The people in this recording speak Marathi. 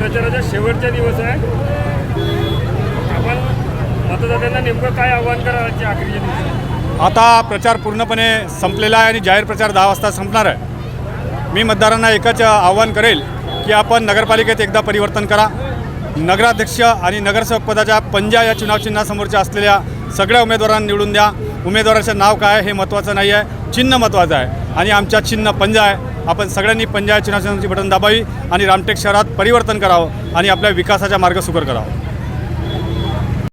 प्रचाराचा शेवटचा दिवस आहे. आपण मतदात्यांना नेमकं काय आवाहन करायचे आखरी आता प्रचार पूर्णपणे संपलेला आहे आणि जाहीर प्रचार दहा वाजता संपणार आहे. मी मतदारांना एकच आवाहन करेल की आपण नगरपालिकेत एकदा परिवर्तन करा. नगराध्यक्ष आणि नगरसेवक पदाच्या पंजा या चुनावचिन्हासमोरच्या असलेल्या सगळ्या उमेदवारांना निवडून द्या. उमेदवाराचं नाव काय हे महत्त्वाचं नाही आहे चिन्ह महत्त्वाचं आहे. आणि आमच्या चिन्ह पंजा आहे. आपण सगळ्यांनी पंचायत या बटन दाबावी आणि रामटेक शहरात परिवर्तन करावं आणि आपल्या विकासाचा मार्ग सुकर करावा.